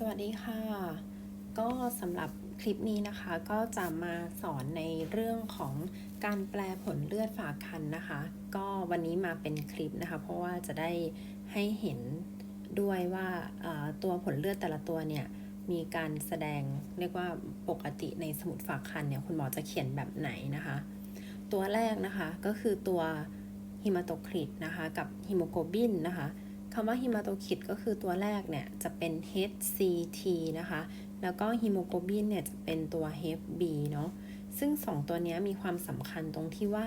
สวัสดีค่ะ ก็สำหรับคลิปนี้นะคะก็จะมาสอนในเรื่องของการแปลผลเลือดฝากคันนะคะ ก็วันนี้มาเป็นคลิปนะคะ เพราะว่าจะได้ให้เห็นด้วยว่าตัวผลเลือดแต่ละตัวเนี่ยมีการแสดงเรียกว่าปกติในสมุดฝากคันเนี่ยคุณหมอจะเขียนแบบไหนนะคะ ตัวแรกนะคะก็คือตัวฮิมาโตคริตนะคะกับฮิโมโกลบินนะคะ คำว่าฮิมาโตคิดก็คือตัวแรกเนี่ยจะเป็น HCT นะคะ แล้วก็ฮิโมโกลบินเนี่ยจะเป็นตัว HB เนาะ ซึ่ง 2 ตัวนี้มีความสำคัญตรงที่ว่า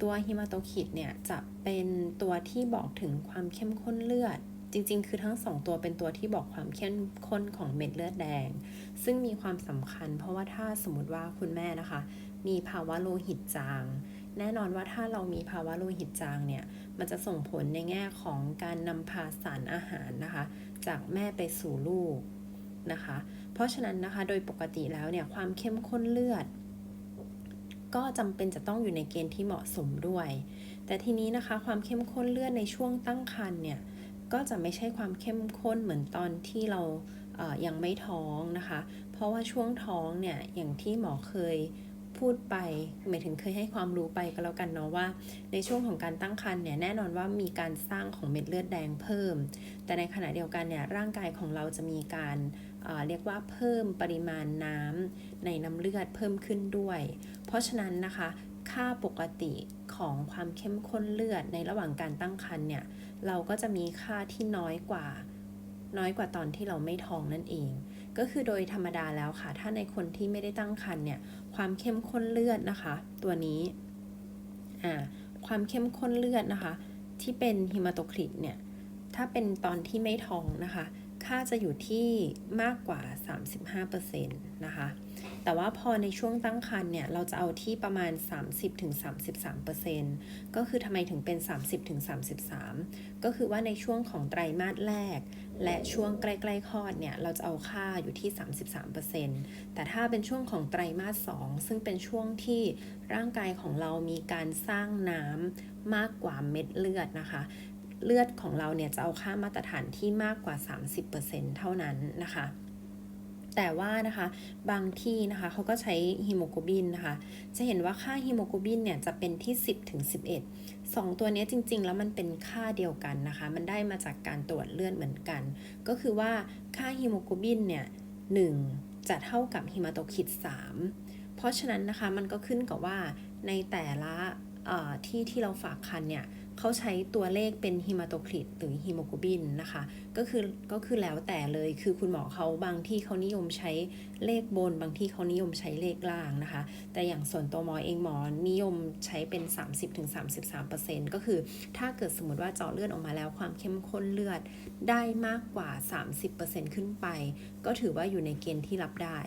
ตัวฮิมาโตคิดเนี่ยจะเป็นตัวที่บอกถึงความเข้มข้นเลือด จริงๆ คือทั้ง 2 ตัวเป็นตัวที่บอกความเข้มข้นของเม็ดเลือดแดง ซึ่งมีความสำคัญ เพราะว่าถ้าสมมติว่าคุณแม่นะคะ มีภาวะโลหิตจาง แน่นอนว่าถ้าเรามีภาวะโลหิตจางเนี่ย มันจะส่งผลในแง่ของการนำพาสารอาหารนะคะ จากแม่ไปสู่ลูกนะคะ เพราะฉะนั้นนะคะโดยปกติแล้วเนี่ยความเข้มข้นเลือด ก็จำเป็นจะต้องอยู่ในเกณฑ์ที่เหมาะสมด้วย แต่ทีนี้นะคะความเข้มข้นเลือดในช่วงตั้งครรภ์เนี่ยก็จะไม่ใช่ความเข้มข้นเหมือนตอนที่เรายังไม่ท้องนะคะ เพราะว่าช่วงท้องเนี่ยอย่างที่หมอเคย พูดไปหมายถึงเคยให้ความรู้ไปก็แล้วกันเนาะว่า ในช่วงของการตั้งครรภ์เนี่ยแน่นอนว่ามีการสร้างของเม็ดเลือดแดงเพิ่ม แต่ในขณะเดียวกันเนี่ยร่างกายของเราจะมีการเอ่อเรียกว่าเพิ่มปริมาณน้ำในน้ำเลือดเพิ่มขึ้นด้วย เพราะฉะนั้นนะคะ ค่าปกติของความเข้มข้นเลือดในระหว่างการตั้งครรภ์เนี่ยเราก็จะมีค่าที่น้อยกว่า น้อยกว่าตอนที่เราไม่ท้องนั่นเอง ก็คือโดยธรรมดาแล้วค่ะ ถ้าในคนที่ไม่ได้ตั้งครรภ์เนี่ย ความเข้มข้นเลือดนะคะ ตัวนี้อ่าความเข้มข้นเลือดนะคะ ที่เป็นฮิมาโตคริตเนี่ย ถ้าเป็นตอนที่ไม่ท้องนะคะ ค่าจะอยู่ที่มากกว่า 35%นะคะ แต่ว่าพอในช่วงตั้งครรภ์เนี่ย เราจะเอาที่ประมาณ 30-33%ก็คือทำไมถึงเป็น 30-33ก็คือว่าในช่วงของไตรมาสแรก และช่วงใกล้ๆคลอดเนี่ยเราจะเอาค่าอยู่ที่ 33%แต่ถ้าเป็นช่วงของไตรมาส 2 ซึ่งเป็นช่วงที่ร่างกายของเรามีการสร้างน้ำมากกว่าเม็ดเลือดนะคะเลือดของเราเนี่ยจะเอาค่ามาตรฐานที่มากกว่า 30%เท่านั้นนะคะ แต่ว่านะคะบางที่นะคะเขาก็ใช้ฮีโมโกลบินนะคะ จะเห็นว่าค่าฮีโมโกลบินเนี่ยจะเป็นที่ 10ถึง11 2 ตัวนี้จริง ๆ แล้วมันเป็นค่าเดียวกันนะคะ มันได้มาจากการตรวจเลือดเหมือนกัน ก็คือว่าค่าฮีโมโกลบินเนี่ย1จะเท่ากับฮีมาโตคิด 3 เพราะฉะนั้นนะคะมันก็ขึ้นกับว่าในแต่ละที่ที่เราฝากคันเนี่ย เขาใช้ตัวเลขเป็นฮิมาโตคริตหรือฮิโมโกลบินนะคะ ก็คือก็คือแล้วแต่เลยคือคุณหมอเขาบางที่เขานิยมใช้เลขบน บางที่เขานิยมใช้เลขล่างนะคะ แต่อย่างส่วนตัวหมอเองหมอนิยมใช้เป็น 30-33%ก็คือถ้าเกิดสมมติว่าเจาะเลือดออกมาแล้วความเข้มข้นเลือดได้มากกว่า 30%ขึ้นไป ก็ถือว่าอยู่ในเกณฑ์ที่รับได้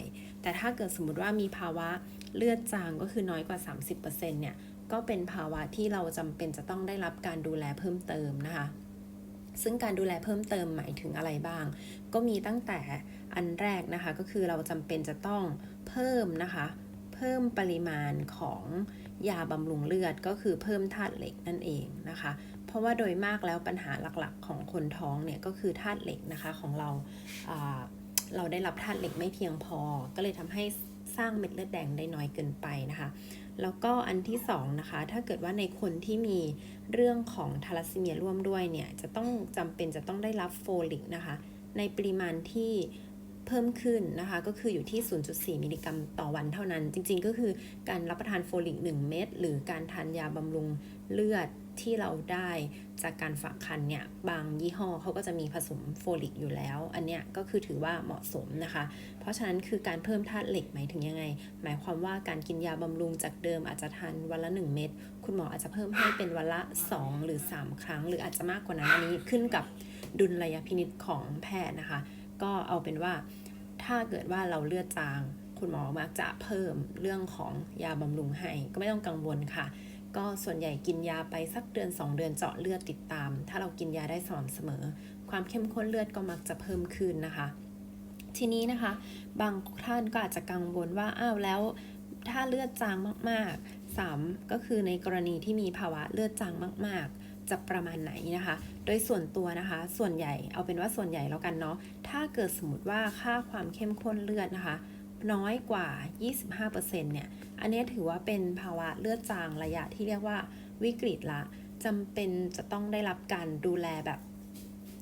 แต่ถ้าเกิดสมมติว่ามีภาวะเลือดจางก็คือน้อยกว่า 30%เนี่ย ก็เป็นภาวะที่เราจำเป็นจะต้องได้รับการดูแลเพิ่มเติมนะคะ ซึ่งการดูแลเพิ่มเติมหมายถึงอะไรบ้าง ก็มีตั้งแต่อันแรกนะคะ ก็คือเราจำเป็นจะต้องเพิ่มนะคะ เพิ่มปริมาณของยาบำรุงเลือดก็คือเพิ่มธาตุเหล็กนั่นเองนะคะ เพราะว่าโดยมากแล้วปัญหาหลักๆของคนท้องเนี่ยก็คือธาตุเหล็กนะคะของเราอ่าเราได้รับธาตุเหล็กไม่เพียงพอ ก็เลยทำให้สร้างเม็ดเลือดแดงได้น้อยเกินไปนะคะ แล้วก็อันที่สองนะคะ ถ้าเกิดว่าในคนที่มีเรื่องของทาลัสซีเมียร่วมด้วยเนี่ย จะต้องจำเป็นจะต้องได้รับโฟลิกนะคะ ในปริมาณที่เพิ่มขึ้นนะคะ ก็คืออยู่ที่ 0.4 มิลลิกรัมต่อวันเท่านั้น จริงๆ ก็คือการรับประทานโฟลิก 1 เม็ดหรือการทานยาบำรุงเลือด ที่เราได้จากการฝากคันเนี่ยบางยี่ห้อเขาก็จะมีผสมโฟลิกอยู่แล้ว อันเนี้ยก็คือถือว่าเหมาะสมนะคะ เพราะฉะนั้นคือการเพิ่มธาตุเหล็กหมายถึงยังไง หมายความว่าการกินยาบำรุงจากเดิมอาจจะทานวันละ 1 เม็ดคุณหมออาจจะเพิ่มให้เป็นวันละ 2 หรือ 3 ครั้ง หรืออาจจะมากกว่านั้นอันนี้ขึ้นกับดุลยพินิจของแพทย์นะคะ ก็เอาเป็นว่าถ้าเกิดว่าเราเลือดจาง คุณหมอมักจะเพิ่มเรื่องของยาบำรุงให้ก็ไม่ต้องกังวลค่ะ ก็ส่วนใหญ่กินยาไปสักเดือน 2 เดือนเจาะเลือดติดตาม ถ้าเรากินยาได้สม่ำเสมอ ความเข้มข้นเลือดก็มักจะเพิ่มขึ้นนะคะ ทีนี้นะคะ บางท่านก็อาจจะกังวลว่าอ้าวแล้วถ้าเลือดจางมากๆ 3 ก็คือในกรณีที่มีภาวะเลือดจางมาก ๆ จะประมาณไหนนะคะ โดยส่วนตัวนะคะ ส่วนใหญ่เอาเป็นว่าส่วนใหญ่แล้วกันเนาะ ถ้าเกิดสมมติว่าค่าความเข้มข้นเลือดนะคะ น้อยกว่า 25%เนี่ย อันนี้ถือว่าเป็นภาวะเลือดจางระยะที่เรียกว่าวิกฤตละจำเป็นจะต้องได้รับการดูแลแบบ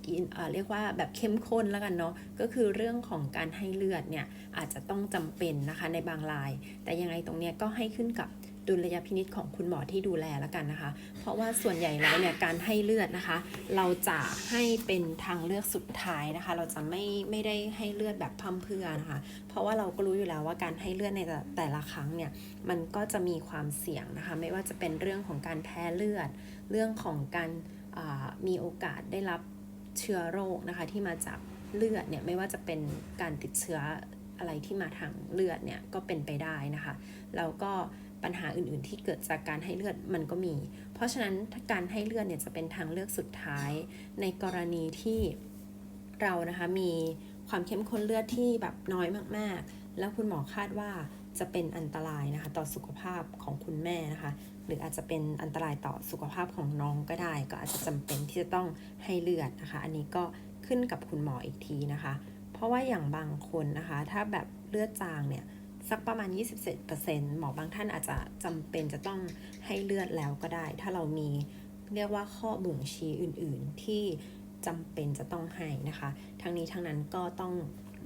กินเรียกว่าแบบเข้มข้นแล้วกันเนาะ ก็คือเรื่องของการให้เลือดเนี่ยอาจจะต้องจำเป็นนะคะในบางราย แต่ยังไงตรงเนี้ยก็ให้ขึ้นกับ ดุลยพินิษของคุณหมอที่ดูแลแล้วกันนะคะ เพราะว่าส่วนใหญ่แล้วเนี่ยการให้เลือดนะคะ เราจะให้เป็นทางเลือกสุดท้ายนะคะ เราจะไม่ไม่ได้ให้เลือดแบบพร่ำเพื่อนะคะ เพราะว่าเราก็รู้อยู่แล้วว่าการให้เลือดในแต่แต่ละครั้งเนี่ยมันก็จะมีความเสี่ยงนะคะ ไม่ว่าจะเป็นเรื่องของการแพ้เลือด เรื่องของการมีโอกาสได้รับเชื้อโรคนะคะที่มาจากเลือดเนี่ยไม่ว่าจะเป็นการติดเชื้ออะไรที่มาทางเลือดเนี่ยก็เป็นไปได้นะคะ แล้วก็ ปัญหาอื่นๆ ที่เกิดจากการให้เลือดมันก็มี เพราะฉะนั้นถ้าการให้เลือดเนี่ยจะเป็นทางเลือกสุดท้ายในกรณีที่เรานะคะมีความเข้มข้นเลือดที่แบบน้อยมากๆ แล้วคุณหมอคาดว่าจะเป็นอันตรายนะคะต่อสุขภาพของคุณแม่นะคะ หรืออาจจะเป็นอันตรายต่อสุขภาพของน้องก็ได้ ก็อาจจะจำเป็นที่จะต้องให้เลือดนะคะ อันนี้ก็ขึ้นกับคุณหมออีกทีนะคะ เพราะว่าอย่างบางคนนะคะ ถ้าแบบเลือดจางเนี่ย สักประมาณ 27%หมอบางท่านอาจจะจำเป็นจะต้องให้เลือดแล้วก็ได้ ถ้าเรามีเรียกว่าข้อบ่งชี้อื่นๆ ที่จำเป็นจะต้องให้นะคะ ทั้งนี้ทั้งนั้นก็ต้อง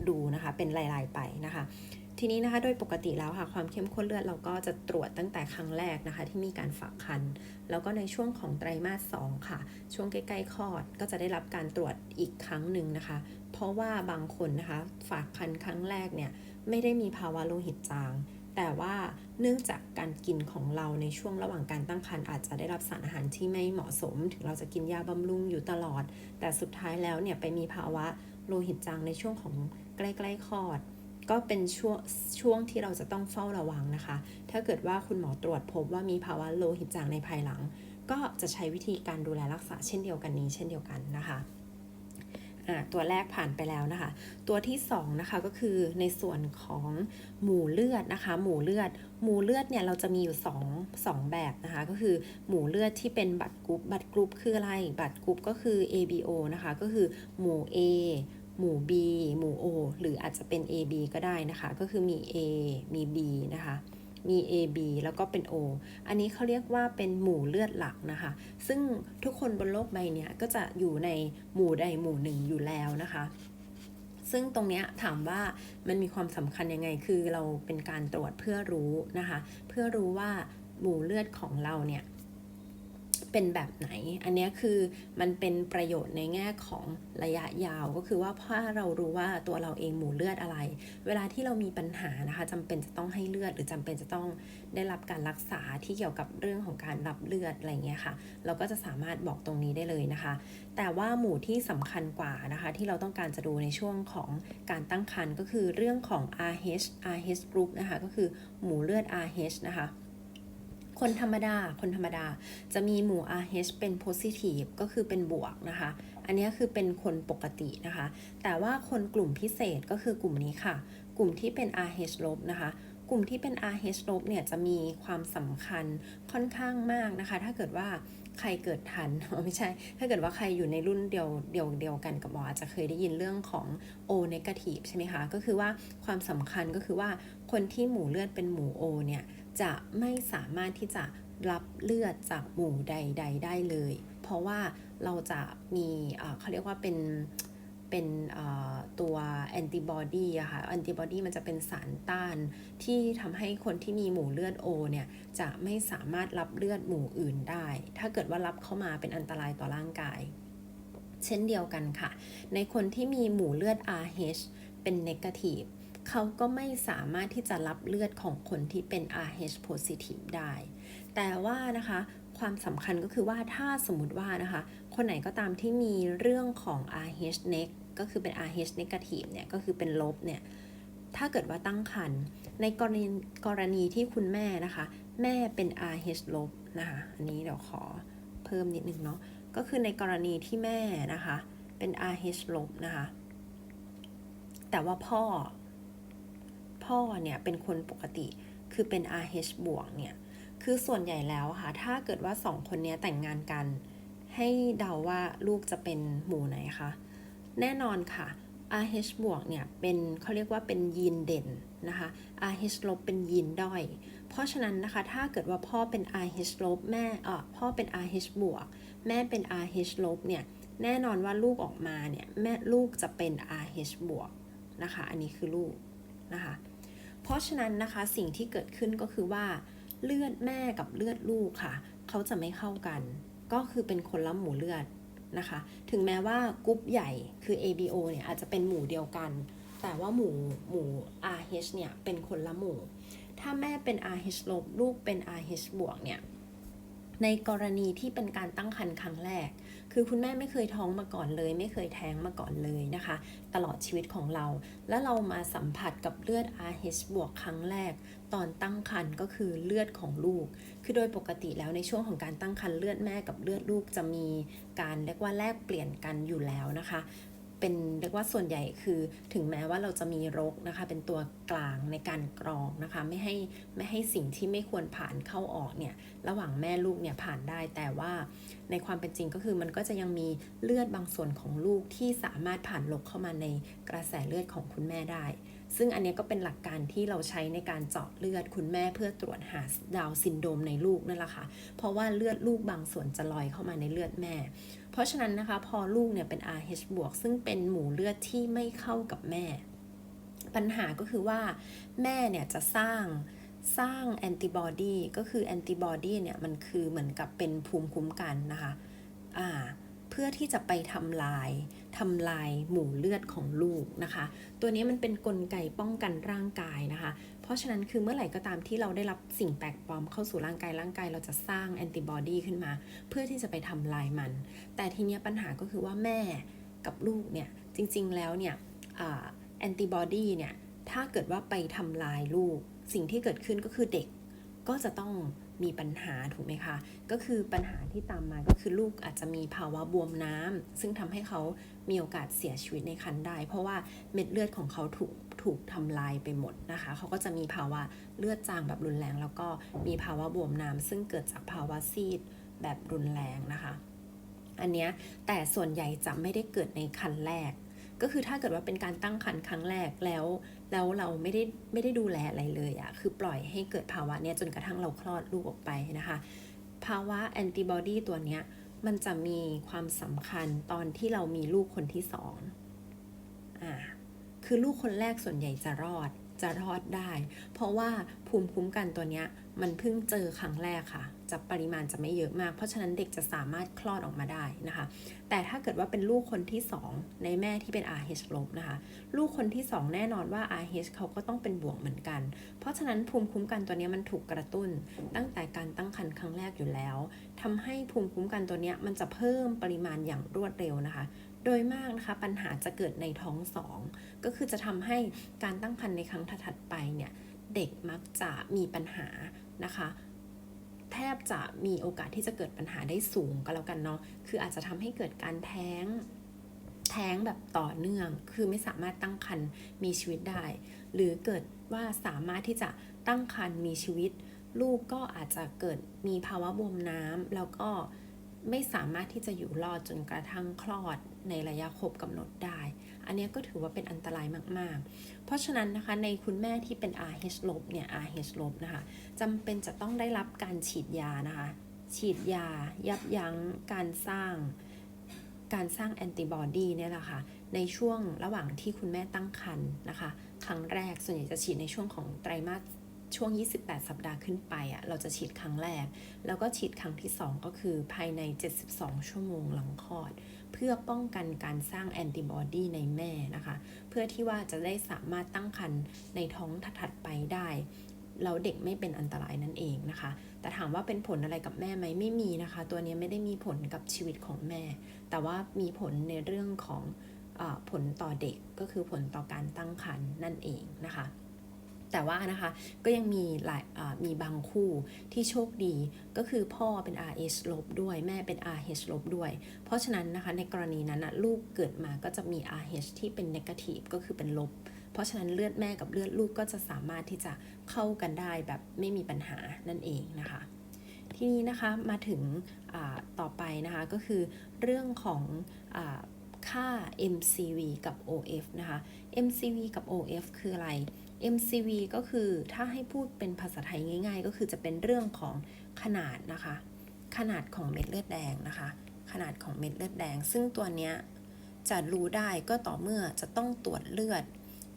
ดูนะคะเป็นรายๆไปนะคะ ทีนี้นะคะโดยปกติแล้วค่ะ ความเข้มข้นเลือดเราก็จะตรวจตั้งแต่ครั้งแรกนะคะ ที่มีการฝากคัน แล้วก็ในช่วงของไตรมาส 2 ค่ะ ช่วงใกล้ๆคลอดก็จะได้รับการตรวจอีกครั้งหนึ่งนะคะ เพราะว่าบางคนนะคะ ฝากคันครั้งแรกเนี่ยไม่ได้มีภาวะโลหิตจางแต่ว่าเนื่องจากการกินของเราในช่วงระหว่างการตั้งครรภ์อาจจะได้รับสารอาหารที่ไม่เหมาะสม ถึงเราจะกินยาบำรุงอยู่ตลอด แต่สุดท้ายแล้วเนี่ยไปมีภาวะโลหิตจางในช่วงของใกล้ๆคลอด ก็เป็นช่วงช่วงที่เราจะต้องเฝ้าระวังนะคะ ถ้าเกิดว่าคุณหมอตรวจพบว่ามีภาวะโลหิตจางในภายหลัง ก็จะใช้วิธีการดูแลรักษาเช่นเดียวกันนี้เช่นเดียวกันนะคะตัวแรกผ่านไปแล้วนะคะ ตัวที่2นะคะก็คือในส่วนของหมู่เลือดนะคะ หมู่เลือด หมู่เลือดเนี่ยเราจะมีอยู่2 2แบบนะคะ ก็คือหมู่เลือดที่เป็นบัตรกรุ๊ป บัตรกรุ๊ปคืออะไร บัตรกรุ๊ปก็คือ ABO นะคะ ก็คือหมู่ A หมู่ B หมู่ O หรืออาจจะเป็น AB ก็ได้นะคะ ก็คือมี A มี B นะคะ มี AB แล้วก็เป็น O อันนี้เขาเรียกว่าเป็นหมู่เลือดหลักนะคะ ซึ่งทุกคนบนโลกใบนี้ก็จะอยู่ในหมู่ใดหมู่หนึ่งอยู่แล้วนะคะซึ่งตรงนี้ถามว่ามันมีความสำคัญยังไง คือเราเป็นการตรวจเพื่อรู้นะคะ เพื่อรู้ว่าหมู่เลือดของเราเนี่ย เป็นแบบไหน อันนี้คือมันเป็นประโยชน์ในแง่ของระยะยาวก็คือว่าถ้าเรารู้ว่าตัวเราเองหมู่เลือดอะไร เวลาที่เรามีปัญหานะคะจำเป็นจะต้องให้เลือด หรือจำเป็นจะต้องได้รับการรักษาที่เกี่ยวกับเรื่องของการรับเลือดอะไรเงี้ยค่ะ เราก็จะสามารถบอกตรงนี้ได้เลยนะคะ แต่ว่าหมู่ที่สำคัญกว่านะคะที่เราต้องการจะดูในช่วงของการตั้งครรภ์ก็คือเรื่องของ RH RH group นะคะก็คือหมู่เลือด RH นะคะ คนธรรมดา คนธรรมดา จะมีหมู่ RH เป็น positive ก็คือเป็นบวกนะคะ อันนี้คือเป็นคนปกตินะคะ แต่ว่าคนกลุ่มพิเศษก็คือกลุ่มนี้ค่ะ กลุ่มที่เป็น RH ลบนะคะ กลุ่มที่เป็น RH ลบเนี่ยจะมีความสำคัญค่อนข้างมากนะคะ ถ้าเกิดว่า ใครเกิดทันไม่ใช่ ถ้าเกิดว่าใครอยู่ในรุ่นเดียวเดียวเดียวกันกับหมออาจจะเคยได้ยินเรื่องของ O negative ใช่ไหมคะ ก็คือว่าความสำคัญก็คือว่าคนที่หมู่เลือดเป็นหมู่ O เนี่ย จะไม่สามารถที่จะรับเลือดจากหมู่ใด ๆ ได้เลย เพราะว่าเราจะมีเอ่อเขาเรียกว่าเป็น เป็นตัวแอนติบอดีอะค่ะแอนติบอดีมันจะเป็นสารต้าน ที่ทำให้คนที่มีหมู่เลือด O เนี่ยจะไม่สามารถรับเลือดหมู่อื่นได้ ถ้าเกิดว่ารับเข้ามาเป็นอันตรายต่อร่างกาย เช่นเดียวกันค่ะ ในคนที่มีหมู่เลือด RH เป็น negative เขาก็ไม่สามารถที่จะรับเลือดของคนที่เป็น RH positive ได้ แต่ว่านะคะความสำคัญก็คือว่าถ้าสมมติว่านะคะ คนไหนก็ตามที่มีเรื่องของ RH neg ก็คือเป็น RH negative เนี่ย ก็คือเป็นลบเนี่ย ถ้าเกิดว่าตั้งครรภ์ในกรณีกรณีที่คุณแม่นะคะ แม่เป็น RH ลบนะคะ อันนี้เดี๋ยวขอเพิ่มนิดนึงเนาะ ก็คือในกรณีที่แม่นะคะ เป็น RH ลบนะคะ แต่ว่าพ่อ พ่อเนี่ยเป็นคนปกติ คือเป็น RH บวกเนี่ย คือส่วนใหญ่แล้วค่ะ ถ้าเกิดว่าสองคนนี้แต่งงานกัน ให้เดาว่าลูกจะเป็นหมู่ไหนคะ แน่นอนค่ะ RH บวกเนี่ยเป็นเขาเรียกว่าเป็นยีนเด่นนะคะ RH ลบเป็นยีนด้อย เพราะฉะนั้นนะคะถ้าเกิดว่าพ่อเป็น RH ลบแม่เออพ่อเป็น RH บวก แม่เป็น RH ลบเนี่ยแน่นอนว่าลูกออกมาเนี่ยแม่ลูกจะเป็น RH บวกนะคะอันนี้คือลูกนะคะเพราะฉะนั้นนะคะสิ่งที่เกิดขึ้นก็คือว่าเลือดแม่กับเลือดลูกค่ะ เขาจะไม่เข้ากัน ก็คือเป็นคนละหมู่เลือดนะคะ ถึงแม้ว่ากรุ๊ปใหญ่คือ ABO เนี่ยอาจจะเป็นหมู่เดียวกัน แต่ว่าหมู่หมู่ RH เนี่ยเป็นคนละหมู่ ถ้าแม่เป็น RH ลบลูกเป็น RH บวกเนี่ย ในกรณีที่เป็นการตั้งครรภ์ครั้งแรก คือคุณแม่ไม่เคยท้องมาก่อนเลย ไม่เคยแท้งมาก่อนเลยนะคะ ตลอดชีวิตของเรา แล้วเรามาสัมผัสกับเลือด RH บวกครั้งแรก ตอนตั้งครรภ์ก็คือเลือดของลูก คือโดยปกติแล้วในช่วงของการตั้งครรภ์เลือดแม่กับเลือดลูกจะมีการเรียกว่าแลกเปลี่ยนกันอยู่แล้วนะคะ เป็นเรียกว่าส่วนใหญ่คือถึงแม้ว่าเราจะมีรกนะคะ เป็นตัวกลางในการกรองนะคะ ไม่ให้ไม่ให้สิ่งที่ไม่ควรผ่านเข้าออกเนี่ยระหว่างแม่ลูกเนี่ยผ่านได้ แต่ว่าในความเป็นจริงก็คือมันก็จะยังมีเลือดบางส่วนของลูกที่สามารถผ่านลกเข้ามาในกระแสเลือดของคุณแม่ได้ ซึ่งอันนี้ก็เป็นหลักการที่เราใช้ในการเจาะเลือดคุณแม่เพื่อตรวจหาดาวซินโดรมในลูกนั่นแหละค่ะเพราะว่าเลือดลูกบางส่วนจะลอยเข้ามาในเลือดแม่ ราะฉะนั้นนะคะพอลูกเนี่ยเป็น RH บวกซึ่งเป็นหมู่เลือดที่ไม่เข้ากับแม่ ปัญหาก็คือว่าแม่เนี่ยจะสร้างสร้างแอนติบอดีก็คือแอนติบอดีเนี่ยมันคือเหมือนกับเป็นภูมิคุ้มกันนะคะอ่าเพื่อที่จะไปทำลายทำลายหมู่เลือดของลูกนะคะ ตัวนี้มันเป็นนกลไกป้องกันร่างกายนะคะ เพราะฉะนั้นคือเมื่อไหร่ก็ตามที่เราได้รับสิ่งแปลกปลอมเข้าสู่ร่างกายร่างกายเราจะสร้างแอนติบอดีขึ้นมา เพื่อที่จะไปทำลายมัน แต่ทีเนี้ยปัญหาก็คือว่าแม่กับลูกเนี่ยจริงๆแล้วเนี่ยแอนติบอดีเนี่ยถ้าเกิดว่าไปทำลายลูก สิ่งที่เกิดขึ้นก็คือเด็กก็จะต้องมีปัญหาถูกไหมคะ ก็คือปัญหาที่ตามมาก็คือลูกอาจจะมีภาวะบวมน้ำซึ่งทำให้เขามีโอกาสเสียชีวิตในครรภ์ได้ เพราะว่าเม็ดเลือดของเขาถูก ถูกทำลายไปหมดนะคะ เขาก็จะมีภาวะเลือดจางแบบรุนแรง แล้วก็มีภาวะบวมน้ำซึ่งเกิดจากภาวะซีดแบบรุนแรงนะคะ อันเนี้ยแต่ส่วนใหญ่จะไม่ได้เกิดในคันแรก ก็คือถ้าเกิดว่าเป็นการตั้งครรภ์ครั้งแรกแล้ว แล้วเราไม่ได้ไม่ได้ดูแลอะไรเลยอะคือปล่อยให้เกิดภาวะเนี้ยจนกระทั่งเราคลอดลูกออกไปนะคะ ภาวะแอนติบอดีตัวเนี้ยมันจะมีความสำคัญตอนที่เรามีลูกคนที่สองอ่า คือลูกคนแรกส่วนใหญ่จะรอดจะรอดได้ เพราะว่าภูมิคุ้มกันตัวเนี้ยมันเพิ่งเจอครั้งแรกค่ะ จะปริมาณจะไม่เยอะมาก เพราะฉะนั้นเด็กจะสามารถคลอดออกมาได้นะคะ แต่ถ้าเกิดว่าเป็นลูกคนที่ 2 ในแม่ที่เป็น RH ลบนะคะ ลูกคนที่ 2 แน่นอนว่า RH เขาก็ต้องเป็นบวกเหมือนกัน เพราะฉะนั้นภูมิคุ้มกันตัวนี้มันถูกกระตุ้น ตั้งแต่การตั้งครรภ์ครั้งแรกอยู่แล้วทำให้ภูมิคุ้มกันตัวนี้มันจะเพิ่มปริมาณอย่างรวดเร็วนะคะ โดยมากนะคะปัญหาจะเกิดในท้องสองก็คือจะทำให้การตั้งครรภ์ในครั้งถัดไปเนี่ยเด็กมักจะมีปัญหานะคะแทบจะมีโอกาสที่จะเกิดปัญหาได้สูงก็แล้วกันเนาะคืออาจจะทำให้เกิดการแท้งแท้งแบบต่อเนื่อง คือไม่สามารถตั้งครรภ์มีชีวิตได้ หรือเกิดว่าสามารถที่จะตั้งครรภ์มีชีวิต ลูกก็อาจจะเกิดมีภาวะบวมน้ำแล้วก็ ไม่สามารถที่จะอยู่รอดจนกระทั่งคลอดในระยะครบกำหนดได้ อันนี้ก็ถือว่าเป็นอันตรายมาก ๆ เพราะฉะนั้นนะคะในคุณแม่ที่เป็น RH ลบเนี่ย RH ลบนะคะจำเป็นจะต้องได้รับการฉีดยานะคะ ฉีดยา ยับยั้งการสร้าง การสร้างแอนติบอดีเนี่ยแหละค่ะในช่วงระหว่างที่คุณแม่ตั้งครรภ์นะคะ ครั้งแรกส่วนใหญ่จะฉีดในช่วงของไตรมาส ช่วง 28 สัปดาห์ขึ้นไปอะ่ะเราจะฉีดครั้งแรก แล้วก็ฉีดครั้งที่ 2 ก็คือภายใน 72 ชั่วโมงหลังคลอด เพื่อป้องกันการสร้างแอนติบอดีในแม่นะคะ เพื่อที่ว่าจะได้สามารถตั้งครรภ์ในท้องถัดไปได้เราเด็กไม่เป็นอันตรายนั่นเองนะคะ แต่ถามว่าเป็นผลอะไรกับแม่ไหมไม่มีนะคะ ตัวนี้ไม่ได้มีผลกับชีวิตของแม่ แต่ว่ามีผลในเรื่องของอผลต่อเด็กก็คือผลต่อการตั้งครรภ์นั่นเองนะคะ แต่ว่านะคะก็ยังมีหลายมีบางคู่ที่โชคดีก็คือพ่อเป็น RH ลบด้วยแม่เป็น RH ลบด้วย เพราะฉะนั้นนะคะในกรณีนั้นนะลูกเกิดมาก็จะมี RH ที่เป็น negative ก็คือเป็นลบ เพราะฉะนั้นเลือดแม่กับเลือดลูกก็จะสามารถที่จะเข้ากันได้แบบไม่มีปัญหานั่นเองนะคะทีนี้นะคะมาถึงต่อไปนะคะก็คือเรื่องของอค่า MCV กับ OF นะคะ MCV กับ OF คืออะไร MCV ก็คือถ้าให้พูดเป็นภาษาไทยง่าย ๆ ก็คือจะเป็นเรื่องของขนาดนะคะ ขนาดของเม็ดเลือดแดงนะคะ ขนาดของเม็ดเลือดแดง ซึ่งตัวเนี้ยจะรู้ได้ก็ต่อเมื่อจะต้องตรวจเลือด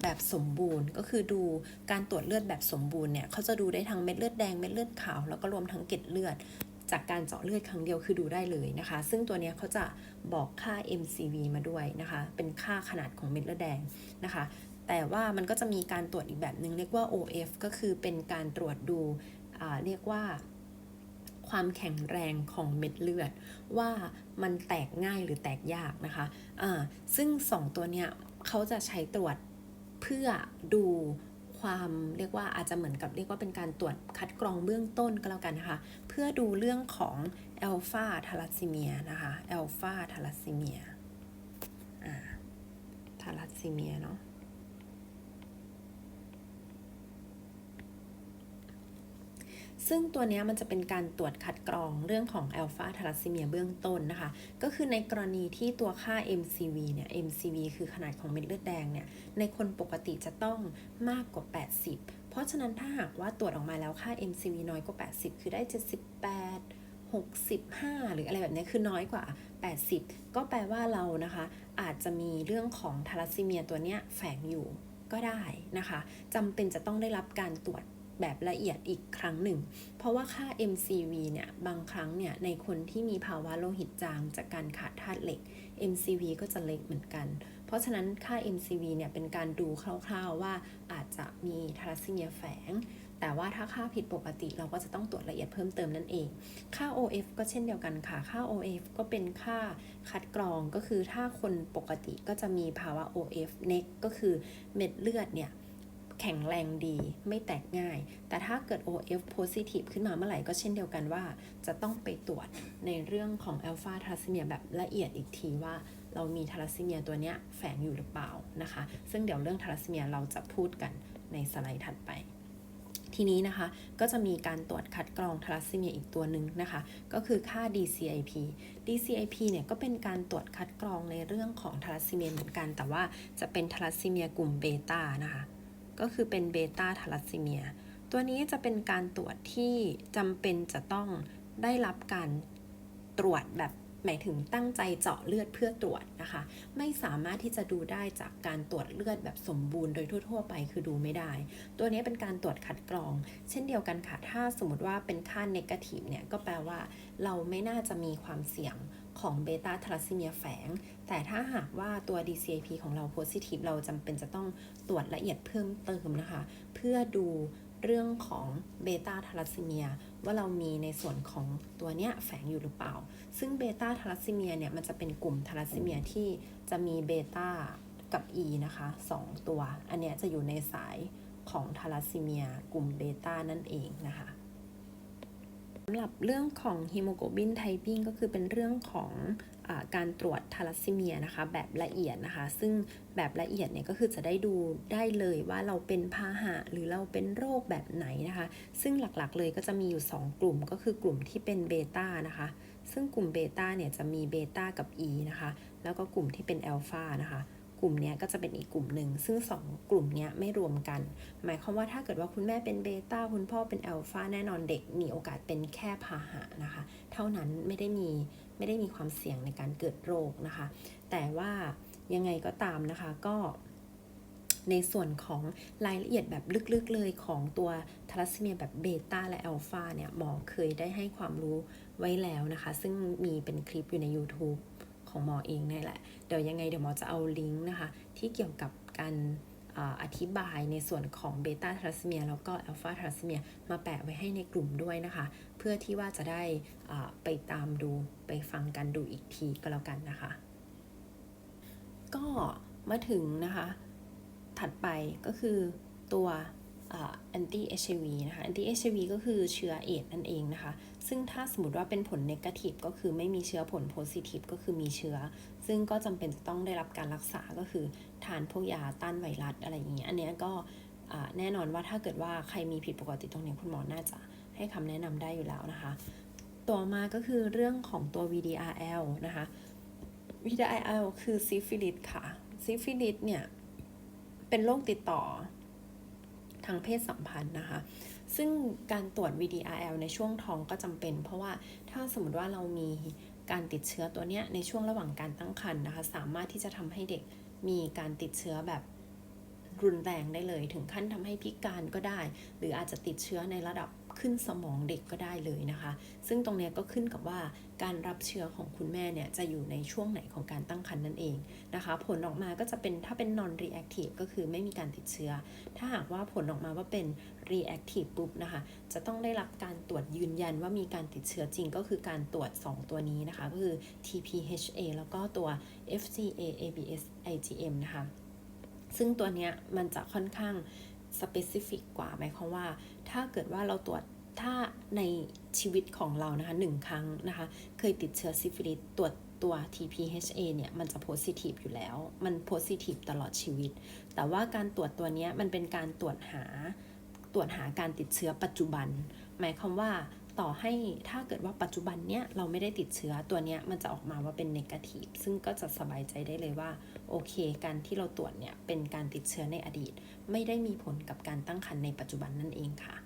แบบสมบูรณ์ ก็คือดูการตรวจเลือดแบบสมบูรณ์เนี่ยเขาจะดูได้ทั้งเม็ดเลือดแดงเม็ดเลือดขาวแล้วก็รวมทั้งเกล็ดเลือด จากการเจาะเลือดครั้งเดียวคือดูได้เลยนะคะ ซึ่งตัวนี้เขาจะบอกค่า MCV มาด้วยนะคะ เป็นค่าขนาดของเม็ดเลือดแดงนะคะ แต่ว่ามันก็จะมีการตรวจอีกแบบหนึ่งเรียกว่า OF ก็คือเป็นการตรวจดูเรียกว่าความแข็งแรงของเม็ดเลือด ว่ามันแตกง่ายหรือแตกยากนะคะะซึ่ง 2 ตัวเนี้ยเขาจะใช้ตรวจเพื่อดูความเรียกว่าอาจจะเหมือนกับเรียกว่าเป็นการตรวจคัดกรองเบื้องต้นก็แล้วกันนะคะ เพื่อดูเรื่องของอัลฟาทาลัสซีเมียนะคะอัลฟาทาลัสซีเมียทาลัสซีเมียเนาะ ซึ่งตัวนี้มันจะเป็นการตรวจคัดกรองเรื่องของแอลฟาทาลัสซีเมียเบื้องต้นนะคะ ก็คือในกรณีที่ตัวค่า MCV เนี่ย MCV คือขนาดของเม็ดเลือดแดงเนี่ย ในคนปกติจะต้องมากกว่า 80 เพราะฉะนั้นถ้าหากว่าตรวจออกมาแล้วค่า MCV น้อยกว่า 80 คือได้ 78 65 หรืออะไรแบบนี้คือน้อยกว่า 80 ก็แปลว่าเรานะคะ อาจจะมีเรื่องของทาลัสซีเมียตัวเนี้ยแฝงอยู่ก็ได้นะคะจำเป็นจะต้องได้รับการตรวจ แบบละเอียดอีกครั้งหนึ่ง เพราะว่าค่า MCV เนี่ย บางครั้งเนี่ย ในคนที่มีภาวะโลหิตจางจากการขาดธาตุเหล็ก MCV ก็จะเล็กเหมือนกัน เพราะฉะนั้นค่า MCV เนี่ยเป็นการดูคร่าวๆว่าอาจจะมีทารัสซีเมียแฝง แต่ว่าถ้าค่าผิดปกติเราก็จะต้องตรวจละเอียดเพิ่มเติมนั่นเอง ค่า OF ก็เช่นเดียวกันค่ะ ค่า OF ก็เป็นค่าคัดกรองก็คือถ้าคนปกติก็จะมีภาวะ OF neck ก็คือเม็ดเลือดเนี่ย แข็งแรงดีไม่แตกง่าย แต่ถ้าเกิด OF positive ขึ้นมาเมื่อไหร่ก็เช่นเดียวกันว่า จะต้องไปตรวจในเรื่องของอัลฟาทาร์ซิเมียแบบละเอียดอีกทีว่าเรามีทาร์ซิเมียตัวนี้แฝงอยู่หรือเปล่านะคะ ซึ่งเดี๋ยวเรื่องทาร์ซิเมียเราจะพูดกันในสไลด์ถัดไป ทีนี้นะคะ ก็จะมีการตรวจคัดกรองทาร์ซิเมียอีกตัวหนึ่งนะคะ ก็คือค่า DCIP DCIP เนี่ยก็เป็นการตรวจคัดกรองในเรื่องของทาร์ซิเมียเหมือนกัน แต่ว่าจะเป็นทาร์ซิเมียกลุ่มเบต้านะคะ ก็คือเป็นเบต้าทาลัสซีเมีย ตัวนี้จะเป็นการตรวจที่จำเป็นจะต้องได้รับการตรวจแบบหมายถึงตั้งใจเจาะเลือดเพื่อตรวจนะคะ ไม่สามารถที่จะดูได้จากการตรวจเลือดแบบสมบูรณ์โดยทั่ว ๆ ไปคือดูไม่ได้ ตัวนี้เป็นการตรวจคัดกรอง เช่นเดียวกันค่ะ ถ้าสมมติว่าเป็นค่าเนกาทีฟเนี่ยก็แปลว่าเราไม่น่าจะมีความเสี่ยง ของเบต้าทาลัสซีเมียแฝง แต่ถ้าหากว่าตัว DCIP ของเราโพซิทีฟเราจำเป็นจะต้องตรวจละเอียดเพิ่มเติมนะคะ เพื่อดูเรื่องของเบต้าทาลัสซีเมียว่าเรามีในส่วนของตัวเนี้ยแฝงอยู่หรือเปล่า ซึ่งเบต้าทาลัสซีเมียเนี่ยมันจะเป็นกลุ่มทาลัสซีเมียที่จะมีเบต้ากับ E นะคะ 2 ตัว อันเนี้ยจะอยู่ในสายของทาลัสซีเมียกลุ่มเบต้านั่นเองนะคะำหรับเรื่องของฮีโมโกลบินไทปิ้งก็คือเป็นเรื่องของอการตรวจทาลัสซีเมียนะคะ แบบละเอียดนะคะ ซึ่งแบบละเอียดเนี่ยก็คือจะได้ดูได้เลยว่าเราเป็นพาหะหรือเราเป็นโรคแบบไหนนะคะ ซึ่งหลักๆเลยก็จะมีอยู่ 2 กลุ่มก็คือกลุ่มที่เป็นเบต้านะคะ ซึ่งกลุ่มเบต้าเนี่ยจะมีเบต้ากับ E นะคะ แล้วก็กลุ่มที่เป็นอัลฟานะคะ กลุ่มนี้ก็จะเป็นอีกกลุ่มหนึ่ง ซึ่ง 2 กลุ่มนี้ไม่รวมกัน หมายความว่าถ้าเกิดว่าคุณแม่เป็นเบต้าคุณพ่อเป็นอัลฟาแน่นอนเด็กมีโอกาสเป็นแค่พาหะนะคะ เท่านั้นไม่ได้มีไม่ได้มีความเสี่ยงในการเกิดโรคนะคะ แต่ว่ายังไงก็ตามนะคะก็ในส่วนของรายละเอียดแบบลึกๆเลยของตัวทารัสเมียแบบเบต้าและอัลฟาเนี่ยหมอเคยได้ให้ความรู้ไว้แล้วนะคะ ซึ่งมีเป็นคลิปอยู่ใน YouTube ของหมอเองนี่แหละ เดี๋ยวยังไงเดี๋ยวหมอจะเอาลิงก์นะคะ ที่เกี่ยวกับการอธิบายในส่วนของเบต้าทรัสเมียแล้วก็อัลฟาทรัสเมียมาแปะไว้ให้ในกลุ่มด้วยนะคะ เพื่อที่ว่าจะได้ไปตามดูไปฟังกันดูอีกทีก็แล้วกันนะคะ ก็มาถึงนะคะ ถัดไปก็คือตัว แอนตี้เอชวีนะคะแอนตี้เอชวีก็คือเชื้อเอดนั่นเองนะคะ ซึ่งถ้าสมมติว่าเป็นผลเนกาทีฟก็คือไม่มีเชื้อผลโพซิทีฟก็คือมีเชื้อ ซึ่งก็จำเป็นต้องได้รับการรักษาก็คือทานพวกยาต้านไวรัสอะไรอย่างเงี้ยอันเนี้ยก็แน่นอนว่าถ้าเกิดว่าใครมีผิดปกติตรงนี้คุณหมอน่าจะให้คำแนะนำได้อยู่แล้วนะคะ ต่อมาก็คือเรื่องของตัว VDRL นะคะ VDRL คือซิฟิลิสค่ะซิฟิลิสเนี่ยเป็นโรคติดต่อ ทางเพศสัมพันธ์นะคะ ซึ่งการตรวจ VDRL ในช่วงท้องก็จำเป็น เพราะว่าถ้าสมมติว่าเรามีการติดเชื้อตัวเนี้ยในช่วงระหว่างการตั้งครรภ์นะคะ สามารถที่จะทำให้เด็กมีการติดเชื้อแบบรุนแรงได้เลย ถึงขั้นทำให้พิการก็ได้ หรืออาจจะติดเชื้อในระดับ ขึ้นสมองเด็กก็ได้เลยนะคะ ซึ่งตรงนี้ก็ขึ้นกับว่าการรับเชื้อของคุณแม่เนี่ยจะอยู่ในช่วงไหนของการตั้งครรภ์นั่นเองนะคะ ผลออกมาก็จะเป็นถ้าเป็น non reactive ก็คือไม่มีการติดเชื้อ ถ้าหากว่าผลออกมาว่าเป็น reactive ปุ๊บนะคะ จะต้องได้รับการตรวจยืนยันว่ามีการติดเชื้อจริงก็คือการตรวจ 2 ตัวนี้นะคะ ก็คือ TPHA แล้วก็ตัว FCA ABS IgM นะคะ ซึ่งตัวเนี้ยมันจะค่อนข้าง สเปซิฟิกกว่าหมายความว่า ถ้าเกิดว่าเราตรวจถ้าในชีวิตของเรานะคะหนึ่งครั้งนะคะ เคยติดเชื้อซิฟิลิสตรวจตัว TPHA เนี่ยมันจะโพสิทีฟอยู่แล้ว มันโพสิทีฟตลอดชีวิต แต่ว่าการตรวจตัวนี้มันเป็นการตรวจหาตรวจหาการติดเชื้อปัจจุบัน หมายความว่า ต่อให้ถ้าเกิดว่าปัจจุบันเนี้ยเราไม่ได้ติดเชื้อตัวเนี้ยมันจะออกมาว่าเป็น negative ซึ่งก็จะสบายใจได้เลยว่า โอเค การที่เราตรวจเนี่ยเป็นการติดเชื้อในอดีต ไม่ได้มีผลกับการตั้งครรภ์ในปัจจุบันนั่นเองค่ะ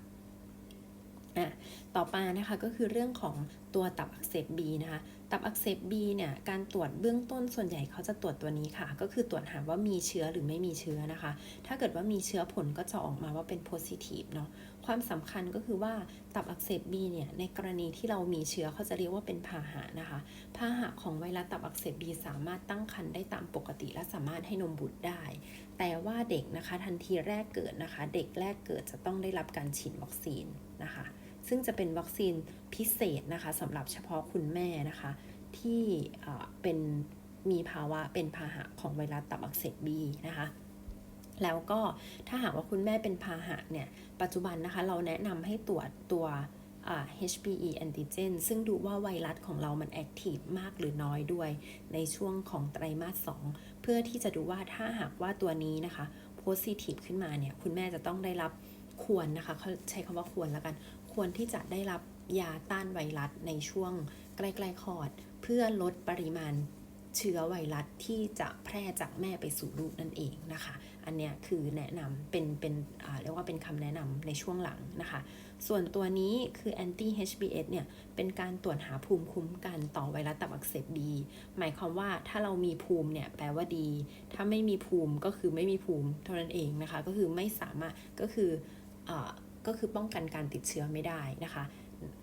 อะต่อมานะคะก็คือเรื่องของตัวตับอักเสบ B นะคะตับอักเสบ B เนี่ยการตรวจเบื้องต้นส่วนใหญ่เขาจะตรวจตัวนี้ค่ะ ก็คือตรวจหาว่ามีเชื้อหรือไม่มีเชื้อนะคะ ถ้าเกิดว่ามีเชื้อผลก็จะออกมาว่าเป็น positive เนาะ ความสำคัญก็คือว่าตับอักเสบ B เนี่ยในกรณีที่เรามีเชื้อเขาจะเรียกว่าเป็นพาหะนะคะพาหะของไวรัสตับอักเสบ B สามารถตั้งครรภ์ได้ตามปกติและสามารถให้นมบุตรได้ แต่ว่าเด็กนะคะทันทีแรกเกิดนะคะ เด็กแรกเกิดจะต้องได้รับการฉีดวัคซีนนะคะ ซึ่งจะเป็นวัคซีนพิเศษนะคะสำหรับเฉพาะคุณแม่นะคะ ที่เป็นมีภาวะเป็นพาหะของไวรัสตับอักเสบบีนะคะ แล้วก็ถ้าหากว่าคุณแม่เป็นพาหะเนี่ย ปัจจุบันนะคะ เราแนะนำให้ตรวจตัว HBe antigen ซึ่งดูว่าไวรัสของเรามันแอคทีฟมากหรือน้อยด้วย ในช่วงของไตรมาส 2 เพื่อที่จะดูว่าถ้าหากว่าตัวนี้นะคะ positive ขึ้นมาเนี่ย คุณแม่จะต้องได้รับควรนะคะเขาใช้คำว่าควรแล้วกัน ควรที่จะได้รับยาต้านไวรัสในช่วงใกล้ๆคลอด เพื่อลดปริมาณ เชื้อไวรัสที่จะแพร่จากแม่ไปสู่ลูกนั่นเองนะคะ อันเนี้ยคือแนะนำเป็นเป็นเรียกว่าเป็นคำแนะนำในช่วงหลังนะคะ ส่วนตัวนี้คือ anti HBs เนี่ยเป็นการตรวจหาภูมิคุ้มกันต่อไวรัสตับอักเสบบีหมายความว่าถ้าเรามีภูมิเนี่ยแปลว่าดี ถ้าไม่มีภูมิก็คือไม่มีภูมิเท่านั้นเองนะคะ ก็คือไม่สามารถก็คืออก็คือป้องกันการติดเชื้อไม่ได้นะคะ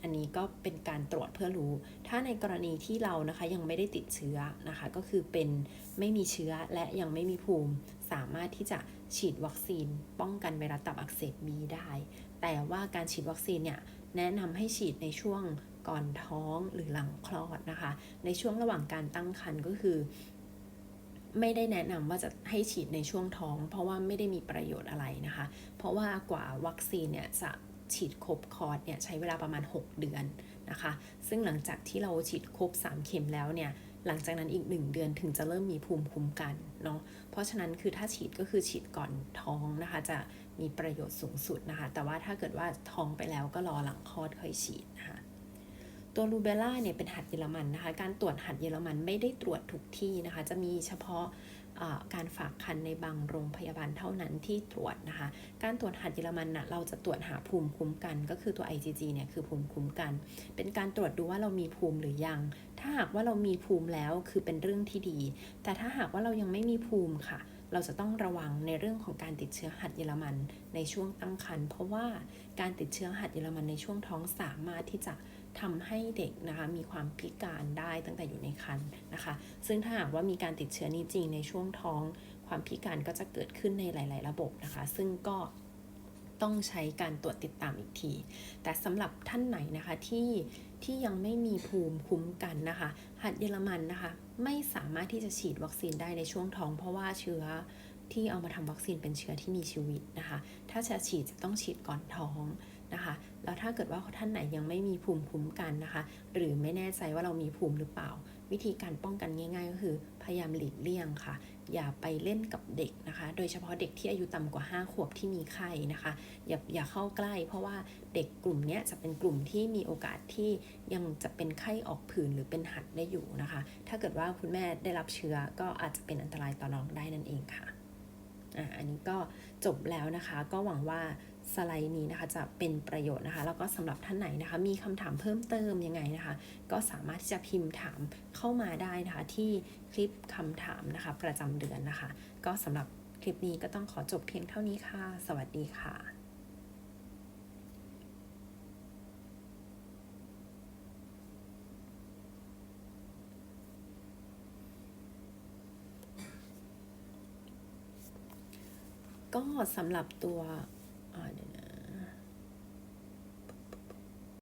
อันนี้ก็เป็นการตรวจเพื่อรู้ ถ้าในกรณีที่เรานะคะยังไม่ได้ติดเชื้อนะคะ ก็คือเป็นไม่มีเชื้อและยังไม่มีภูมิ สามารถที่จะฉีดวัคซีน ป้องกันไวรัสตับอักเสบบีได้ แต่ว่าการฉีดวัคซีนเนี่ยแนะนำให้ฉีดในช่วงก่อนท้องหรือหลังคลอดนะคะ ในช่วงระหว่างการตั้งครรภ์ก็คือ ไม่ได้แนะนำว่าจะให้ฉีดในช่วงท้อง เพราะว่าไม่ได้มีประโยชน์อะไรนะคะ เพราะว่ากว่าวัคซีนเนี่ยจะ ฉีดครบคอร์สเนี่ยใช้เวลาประมาณ 6 เดือนนะคะ ซึ่งหลังจากที่เราฉีดครบ 3 เข็มแล้วเนี่ยหลังจากนั้นอีก 1 เดือนถึงจะเริ่มมีภูมิคุ้มกันเนาะ เพราะฉะนั้นคือถ้าฉีดก็คือฉีดก่อนท้องนะคะ จะมีประโยชน์สูงสุดนะคะ แต่ว่าถ้าเกิดว่าท้องไปแล้วก็รอหลังคลอดค่อยฉีดนะคะตัวรูเบล่าเนี่ยเป็นหัดเยอรมันนะคะ การตรวจหัดเยอรมันไม่ได้ตรวจทุกที่นะคะ จะมีเฉพาะ การฝากคันในบางโรงพยาบาลเท่านั้นที่ตรวจนะคะ การตรวจหัดเยอรมันนะ่ะเราจะตรวจหาภูมิคุ้มกัน ก็คือตัว IgG เนี่ยคือภูมิคุ้มกัน เป็นการตรวจดูว่าเรามีภูมิหรือยัง ถ้าหากว่าเรามีภูมิแล้วคือเป็นเรื่องที่ดี แต่ถ้าหากว่าเรายังไม่มีภูมิค่ะ เราจะต้องระวังในเรื่องของการติดเชื้อหัดเยอรมันในช่วงตั้งครรภ์เพราะว่าการติดเชื้อหัดเยอรมันในช่วงท้องสามารถที่จะ ทำให้เด็กนะคะมีความพิการได้ตั้งแต่อยู่ในครรภ์นะคะ ซึ่งถ้าหากว่ามีการติดเชื้อนี้จริงในช่วงท้อง ความพิการก็จะเกิดขึ้นในหลาย ๆ ระบบนะคะ ซึ่งก็ต้องใช้การตรวจติดตามอีกที แต่สำหรับท่านไหนนะคะที่ที่ยังไม่มีภูมิคุ้มกันนะคะ หัดเยอรมันนะคะ ไม่สามารถที่จะฉีดวัคซีนได้ในช่วงท้อง เพราะว่าเชื้อที่เอามาทำวัคซีนเป็นเชื้อที่มีชีวิตนะคะ ถ้าจะฉีดจะต้องฉีดก่อนท้องนะคะ แล้วถ้าเกิดว่าท่านไหนยังไม่มีภูมิคุ้มกันนะคะ หรือไม่แน่ใจว่าเรามีภูมิหรือเปล่า วิธีการป้องกันง่าย ๆ ก็คือพยายามหลีกเลี่ยงค่ะ อย่าไปเล่นกับเด็กนะคะ โดยเฉพาะเด็กที่อายุต่ำกว่า 5 ขวบที่มีไข้นะคะ อย่าอย่าเข้าใกล้ เพราะว่าเด็กกลุ่มนี้จะเป็นกลุ่มที่มีโอกาสที่ยังจะเป็นไข้ออกผื่นหรือเป็นหัดได้อยู่นะคะ ถ้าเกิดว่าคุณแม่ได้รับเชื้อก็อาจจะเป็นอันตรายต่อน้องได้นั่นเองค่ะอะ อันนี้ก็จบแล้วนะคะ ก็หวังว่า สไลด์นี้นะคะจะเป็นประโยชน์นะคะ แล้วก็สำหรับท่านไหนนะคะ มีคำถามเพิ่มเติมยังไงนะคะ ก็สามารถที่จะพิมพ์ถามเข้ามาได้นะคะ ที่คลิปคำถามนะคะ ประจำเดือนนะคะ ก็สำหรับคลิปนี้ก็ต้องขอจบเพียงเท่านี้ค่ะ สวัสดีค่ะก็สำหรับตัว Oh, on and